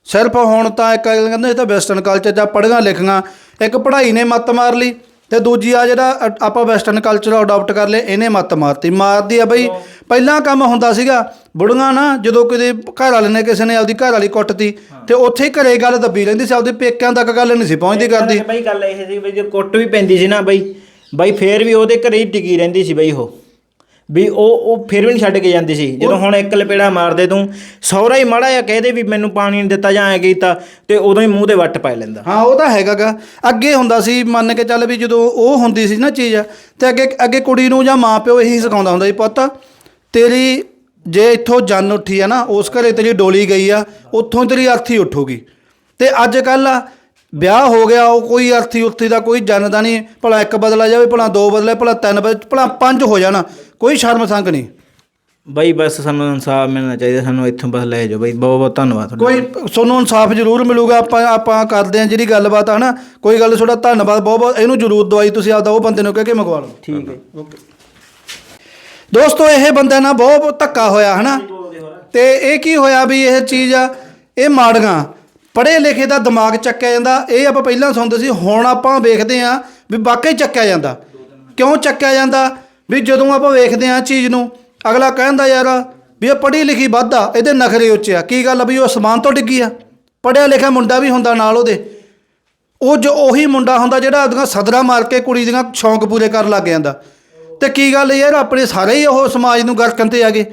[SPEAKER 1] ਸਿਰਫ ਹੁਣ ਤਾਂ ਇੱਕ ਕਹਿੰਦੇ ਇਹ ਤਾਂ ਵੈਸਟਰਨ ਕਲਚਰ ਜਾਂ ਪੜ੍ਹੀਆਂ ਲਿਖੀਆਂ ਇੱਕ ਪੜ੍ਹਾਈ ਨੇ ਮੱਤ ਮਾਰ ਲਈ ਤੇ ਦੂਜੀ ਆ ਜਿਹੜਾ ਅ- ਆਪਾਂ ਵੈਸਟਰਨ ਕਲਚਰ ਅਡਾਪਟ ਕਰ ਲਏ ਇਹਨੇ ਮੱਤ ਮਾਰਤੀ। ਮਾਰਦੀ ਆ ਬਈ ਪਹਿਲਾਂ ਕੰਮ ਹੁੰਦਾ ਸੀਗਾ ਬੁੜੀਆਂ ਨਾ ਜਦੋਂ ਕਿਤੇ ਘਰ ਵਾਲੇ ਨੇ ਕਿਸੇ ਨੇ ਆਪਦੀ ਘਰ ਵਾਲੀ ਕੁੱਟਤੀ ਤੇ ਉੱਥੇ ਹੀ ਘਰੇ ਗੱਲ ਦੱਬੀ ਰਹਿੰਦੀ ਸੀ ਆਪਦੇ ਪੇਕਿਆਂ ਤੱਕ ਗੱਲ ਨਹੀਂ ਸੀ ਪਹੁੰਚਦੀ ਕਰਦੀ।
[SPEAKER 3] ਬਈ ਗੱਲ ਇਹ ਸੀ ਬਈ ਜੇ ਕੁੱਟ ਵੀ ਪੈਂਦੀ ਸੀ ਨਾ ਬਈ ਬਈ ਫੇਰ ਵੀ ਉਹਦੇ ਘਰੇ ਹੀ ਟਿਕੀ ਰਹਿੰਦੀ ਸੀ ਬਈ ਉਹ। ਵੀ ਉਹ ਉਹ ਫਿਰ ਵੀ ਨਹੀਂ ਛੱਡ ਕੇ ਜਾਂਦੀ ਸੀ। ਜਦੋਂ ਹੁਣ ਇੱਕ ਲਪੇੜਾ ਮਾਰਦੇ ਤੂੰ ਸਹੁਰਾ ਹੀ ਮਾੜਾ ਜਿਹਾ ਕਹਦੇ ਵੀ ਮੈਨੂੰ ਪਾਣੀ ਨਹੀਂ ਦਿੱਤਾ ਜਾਂ ਐ ਕੀਤਾ ਤੇ ਉਦੋਂ ਹੀ ਮੂੰਹ ਤੇ ਵੱਟ ਪੈ ਲੈਂਦਾ।
[SPEAKER 1] ਹਾਂ ਉਹ ਤਾਂ ਹੈਗਾਗਾ ਅੱਗੇ ਹੁੰਦਾ ਸੀ ਮੰਨ ਕੇ ਚੱਲ ਵੀ ਜਦੋਂ ਉਹ ਹੁੰਦੀ ਸੀ ਨਾ ਚੀਜ਼ ਤੇ ਅੱਗੇ ਅੱਗੇ ਕੁੜੀ ਨੂੰ ਜਾਂ ਮਾਂ ਪਿਓ ਇਹੀ ਸਿਖਾਉਂਦਾ ਹੁੰਦਾ ਸੀ ਪੁੱਤ ਤੇਰੀ ਜੇ ਇੱਥੋਂ ਜਨ ਉੱਠੀ ਆ ਨਾ ਉਸ ਘਰੇ ਤੇਰੀ ਡੋਲੀ ਗਈ ਆ ਉੱਥੋਂ ਤੇਰੀ ਅਰਥੀ ਉੱਠੂਗੀ। ਤੇ ਅੱਜ ਕੱਲ ਵਿਆਹ ਹੋ ਗਿਆ ਉਹ ਕੋਈ ਅਰਥੀ ਉੱਥੀ ਦਾ ਕੋਈ ਜਨਦਾ ਨਹੀਂ ਭਲਾ ਇੱਕ ਬਦਲਾ ਜਾਵੇ ਭਲਾ ਦੋ ਬਦਲੇ ਭਲਾ ਤਿੰਨ ਬਦਲੇ ਭਲਾ ਪੰਜ ਹੋ ਜਾਣ ਕੋਈ ਸ਼ਰਮ ਸੰਗ ਨਹੀਂ।
[SPEAKER 3] ਬਈ ਬਸ ਸਾਨੂੰ ਇਨਸਾਫ ਮਿਲਣਾ ਚਾਹੀਦਾ ਸਾਨੂੰ ਇੱਥੋਂ ਬਸ ਲੈ ਜਾਓ ਬਈ ਬਹੁਤ ਬਹੁਤ ਧੰਨਵਾਦ ਤੁਹਾਡਾ।
[SPEAKER 1] ਕੋਈ ਤੁਹਾਨੂੰ ਇਨਸਾਫ ਜ਼ਰੂਰ ਮਿਲੂਗਾ ਆਪਾਂ ਆਪਾਂ ਕਰਦੇ ਹਾਂ ਜਿਹੜੀ ਗੱਲਬਾਤ ਆ ਨਾ ਕੋਈ ਗੱਲ ਤੁਹਾਡਾ ਧੰਨਵਾਦ ਬਹੁਤ ਬਹੁਤ ਇਹਨੂੰ ਜ਼ਰੂਰ ਦਵਾਈ ਤੁਸੀਂ ਆਪਦਾ ਉਹ ਬੰਦੇ ਨੂੰ ਕਹਿ ਕੇ ਮੰਗਵਾ ਲਓ।
[SPEAKER 3] ਠੀਕ ਹੈ।
[SPEAKER 1] ਦੋਸਤੋ ਇਹ ਬੰਦੇ ਨਾਲ ਬਹੁਤ ਧੱਕਾ ਹੋਇਆ ਹਨਾ? ਤੇ ਇਹ ਕੀ ਹੋਇਆ ਵੀ ਇਹ ਚੀਜ਼ ਆ ਇਹ ਮਾੜੀਆਂ ਪੜ੍ਹੇ ਲਿਖੇ ਦਾ ਦਿਮਾਗ ਚੱਕਿਆ ਜਾਂਦਾ। ਇਹ ਆਪਾਂ ਪਹਿਲਾਂ ਸੁਣਦੇ ਸੀ, ਹੁਣ ਆਪਾਂ ਵੇਖਦੇ ਆ ਵੀ ਵਾਕਈ ਚੱਕਿਆ ਜਾਂਦਾ। ਕਿਉਂ ਚੱਕਿਆ ਜਾਂਦਾ? ਵੀ ਜਦੋਂ ਆਪਾਂ ਵੇਖਦੇ ਆ ਚੀਜ਼ ਨੂੰ, ਅਗਲਾ ਕਹਿੰਦਾ ਯਾਰ ਵੀ ਇਹ ਪੜ੍ਹੀ ਲਿਖੀ ਵੱਧ ਆ, ਇਹਦੇ ਨਖਰੇ ਉੱਚੇ ਆ। ਕੀ ਗੱਲ ਆ ਵੀ ਉਹ ਅਸਮਾਨ ਤੋਂ ਡਿੱਗੀ ਆ? ਪੜ੍ਹਿਆ ਲਿਖਿਆ ਮੁੰਡਾ ਵੀ ਹੁੰਦਾ ਨਾਲ ਉਹਦੇ। ਉਹ ਜੋ ਉਹੀ ਮੁੰਡਾ ਹੁੰਦਾ ਜਿਹੜਾ ਉਹਦੀਆਂ ਸਦਰਾਂ ਮਾਰ ਕੇ ਕੁੜੀ ਦੀਆਂ ਸ਼ੌਂਕ ਪੂਰੇ ਕਰਨ ਲੱਗ ਜਾਂਦਾ। ਤੇ ਕੀ ਗੱਲ ਯਾਰ, ਆਪਣੇ ਸਾਰੇ ਹੀ ਉਹ ਸਮਾਜ ਨੂੰ ਗਰਕਣ ਤੇ ਆ ਗਏ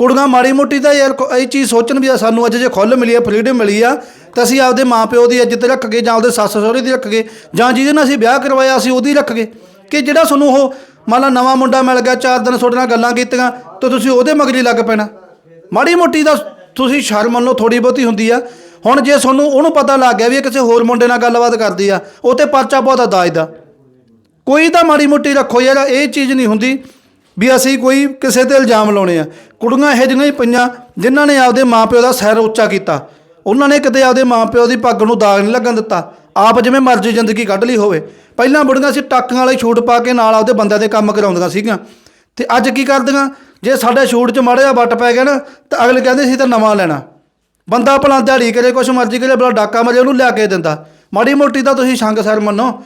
[SPEAKER 1] ਕੁੜੀਆਂ ਮਾੜੀ ਮੋਟੀ ਤਾਂ ਯਾਰ ਕੋ- ਇਹ ਚੀਜ਼ ਸੋਚਣ ਵੀ ਆ, ਸਾਨੂੰ ਅੱਜ ਜੇ ਖੁੱਲ ਮਿਲੀ ਆ ਫਰੀडम ਮਿਲੀ ਆ, ਤਾਂ ਅਸੀਂ ਆਪਦੇ ਮਾਪਿਓ ਦੀ ਇੱਜ਼ਤ ਰੱਖ ਗਏ ਜਾਂ ਆਪਦੇ ਸੱਸ ਸਹੁਰੇ ਦੀ ਰੱਖ ਗਏ ਜਾਂ ਜਿਹਦੇ ਨਾਲ ਅਸੀਂ ਵਿਆਹ ਕਰਵਾਇਆ, ਅਸੀਂ ਉਹਦੀ ਰੱਖ ਗਏ ਕਿ ਜਿਹੜਾ ਤੁਹਾਨੂੰ ਉਹ ਮੰਨ ਲਾ ਨਵਾਂ ਮੁੰਡਾ ਮਿਲ ਗਿਆ, ਚਾਰ ਦਿਨ ਤੁਹਾਡੇ ਨਾਲ ਗੱਲਾਂ ਕੀਤੀਆਂ, ਤਾਂ ਤੁਸੀਂ ਉਹਦੇ ਮਗਰੀ ਲੱਗ ਪੈਣਾ। ਮਾੜੀ ਮੋਟੀ ਦਾ ਤੁਸੀਂ ਸ਼ਰਮ ਮੰਨੋ ਥੋੜੀ ਬਹੁਤੀ ਹੁੰਦੀ ਆ। ਹੁਣ ਜੇ ਤੁਹਾਨੂੰ ਉਹਨੂੰ ਪਤਾ ਲੱਗ ਗਿਆ ਵੀ ਇਹ ਕਿਸੇ ਹੋਰ ਮੁੰਡੇ ਨਾਲ ਗੱਲਬਾਤ ਕਰਦੀ ਆ, ਉਹ ਤੇ ਪਰਚਾ ਬਹੁਤਾ ਦਾਜ ਦਾ। ਕੋਈ ਤਾਂ ਮਾੜੀ ਮੋਟੀ ਰੱਖੋ ਯਾਰ, ਇਹ ਚੀਜ਼ ਨਹੀਂ ਹੁੰਦੀ। ਵੀ ਅਸੀਂ ਕੋਈ ਕਿਸੇ ਤੇ ਇਲਜ਼ਾਮ ਲਾਉਣੇ ਆ। ਕੁੜੀਆਂ ਇਹੋ ਜਿਹੀਆਂ ਹੀ ਪਈਆਂ ਜਿਨ੍ਹਾਂ ਨੇ ਆਪਦੇ ਮਾਪਿਓ ਦਾ ਸਿਰ ਉੱਚਾ ਕੀਤਾ। ਉਹਨਾਂ ਨੇ ਕਿਤੇ ਆਪਦੇ ਮਾਪਿਓ ਦੀ ਪੱਗ ਨੂੰ ਦਾਗ ਨਹੀਂ ਲੱਗਣ ਦਿੱਤਾ। ਆਪ ਜਿਵੇਂ ਮਰਜ਼ੀ ਜ਼ਿੰਦਗੀ ਕੱਢ ਲਈ ਹੋਵੇ। ਪਹਿਲਾਂ ਬੁੜੀਆਂ ਸੀ ਟਾਕਾਂ ਵਾਲੇ ਛੂਟ ਪਾ ਕੇ ਨਾਲ ਆਪਦੇ ਬੰਦਿਆਂ ਦੇ ਕੰਮ ਕਰਾਉਂਦੀਆਂ ਸੀਗੀਆਂ। ਤੇ ਅੱਜ ਕੀ ਕਰਦੀਆਂ? ਜੇ ਸਾਡੇ ਛੂਟ 'ਚ ਮਾੜਾ ਜਿਹਾ ਵੱਟ ਪੈ ਗਿਆ ਨਾ, ਤਾਂ ਅਗਲੇ ਕਹਿੰਦੇ ਸੀ ਤਾਂ ਨਵਾਂ ਲੈਣਾ। ਬੰਦਾ ਭਲਾ ਦਿਹਾੜੀ ਕਰੇ, ਕੁਛ ਮਰਜ਼ੀ ਕਰੇ, ਭਲਾ ਡਾਕਾ ਮਾਰੇ, ਉਹਨੂੰ ਲਿਆ ਕੇ ਦਿੰਦਾ। ਮਾੜੀ ਮੋਟੀ ਤਾਂ ਤੁਸੀਂ ਸੰਗ ਸਰ ਮੰਨੋ।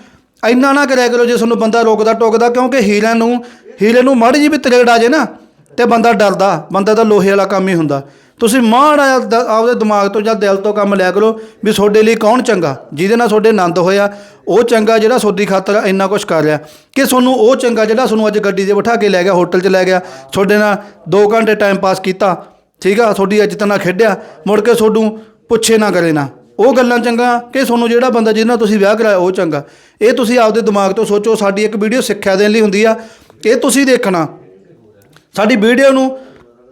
[SPEAKER 1] ਇੰਨਾ ਨਾ ਕਰਿਆ ਕਰੋ ਜੇ ਤੁਹਾਨੂੰ ਬੰਦਾ ਰੋਕਦਾ, ਟੋਕਦਾ, ਕਿਉਂਕਿ ਹੀਰਾਂ ਨੂੰ ਹੀਰੇ ਨੂੰ ਮਾੜੀ ਜਿਹੀ ਵੀ ਤਰੇੜ ਆ ਜੇ ਨਾ, ਤੇ ਬੰਦਾ ਡਰਦਾ, ਬੰਦਾ ਤਾਂ ਲੋਹੇ ਵਾਲਾ ਕੰਮ ਹੀ ਹੁੰਦਾ। ਤੁਸੀਂ ਮਾੜਾ ਆਪਦੇ ਦਿਮਾਗ ਤੋਂ ਜਾਂ ਦਿਲ ਤੋਂ ਕੰਮ ਲਿਆ ਕਰੋ ਵੀ ਤੁਹਾਡੇ ਲਈ ਕੌਣ ਚੰਗਾ, ਜਿਹਦੇ ਨਾਲ ਤੁਹਾਡੇ ਆਨੰਦ ਹੋਇਆ, ਉਹ ਚੰਗਾ ਜਿਹੜਾ ਤੁਹਾਡੀ ਖਾਤਰ ਇੰਨਾ ਕੁਝ ਕਰ ਰਿਹਾ। ਕਿ ਤੁਹਾਨੂੰ ਉਹ ਚੰਗਾ ਜਿਹੜਾ ਤੁਹਾਨੂੰ ਅੱਜ ਗੱਡੀ 'ਤੇ ਬਿਠਾ ਕੇ ਲੈ ਗਿਆ, ਹੋਟਲ 'ਚ ਲੈ ਗਿਆ, ਤੁਹਾਡੇ ਨਾਲ 2 ਘੰਟੇ ਟਾਈਮ ਪਾਸ ਕੀਤਾ, ਠੀਕ ਆ, ਤੁਹਾਡੀ ਇੱਜ਼ਤ ਨਾਲ ਖੇਡਿਆ, ਮੁੜ ਕੇ ਤੁਹਾਨੂੰ ਪੁੱਛੇ ਨਾ ਕਰੇ ਨਾ। ਉਹ ਗੱਲਾਂ ਚੰਗਾ ਕਿ ਤੁਹਾਨੂੰ ਜਿਹੜਾ ਬੰਦਾ ਜਿਹਦੇ ਨਾਲ ਤੁਸੀਂ ਵਿਆਹ ਕਰਾਇਆ ਉਹ ਚੰਗਾ। ਇਹ ਤੁਸੀਂ ਆਪਦੇ ਦਿਮਾਗ ਤੋਂ ਸੋਚੋ, ਸਾਡੀ ਇੱਕ ਵੀਡੀਓ ਸਿੱਖਿਆ ਦੇਣ ਲਈ ਹੁੰਦੀ ਆ। ਇਹ ਤੁਸੀਂ ਦੇਖਣਾ। ਸਾਡੀ ਵੀਡੀਓ ਨੂੰ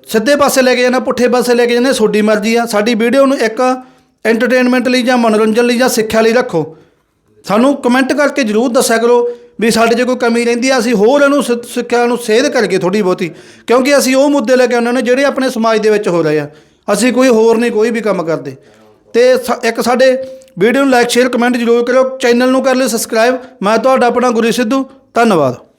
[SPEAKER 1] ਸਿੱਧੇ ਪਾਸੇ ਲੈ ਕੇ ਜਾਣਾ, ਪੁੱਠੇ ਪਾਸੇ ਲੈ ਕੇ ਜਾਣਾ ਤੁਹਾਡੀ ਮਰਜ਼ੀ ਆ। ਸਾਡੀ ਵੀਡੀਓ ਨੂੰ ਇੱਕ ਐਂਟਰਟੇਨਮੈਂਟ ਲਈ ਜਾਂ ਮਨੋਰੰਜਨ ਲਈ ਜਾਂ ਸਿੱਖਿਆ ਲਈ ਰੱਖੋ। ਸਾਨੂੰ ਕਮੈਂਟ ਕਰਕੇ ਜਰੂਰ ਦੱਸਿਆ ਕਰੋ ਵੀ ਸਾਡੇ 'ਚ ਕੋਈ ਕਮੀ ਰਹਿੰਦੀ ਆ। ਅਸੀਂ ਹੋਰ ਇਹਨੂੰ ਸਿ- ਸਿੱਖਿਆ ਨੂੰ ਸੇਧ ਕਰਕੇ ਥੋੜੀ ਬਹੁਤੀ। ਕਿਉਂਕਿ ਅਸੀਂ ਉਹ ਮੁੱਦੇ ਲੈ ਕੇ ਆਉਂਦੇ ਨੇ ਜਿਹੜੇ ਆਪਣੇ ਸਮਾਜ ਦੇ ਵਿੱਚ ਹੋ ਰਹੇ ਆ। ਅਸੀਂ ਕੋਈ ਹੋਰ ਨਹੀਂ, ਕੋਈ ਵੀ ਕੰਮ ਕਰਦੇ। ਤੇ ਸ- ਇੱਕ ਸਾਡੇ ਵੀਡੀਓ ਨੂੰ ਲਾਈਕ ਸ਼ੇਅਰ ਕਮੈਂਟ ਜਰੂਰ ਕਰਿਓ। ਚੈਨਲ ਨੂੰ ਕਰ ਲਿਓ ਸਬਸਕ੍ਰਾਈਬ ਮੈਂ ਤੁਹਾਡਾ ਆਪਣਾ ਗੁਰੂ ਸਿੱਧੂ। ਧੰਨਵਾਦ।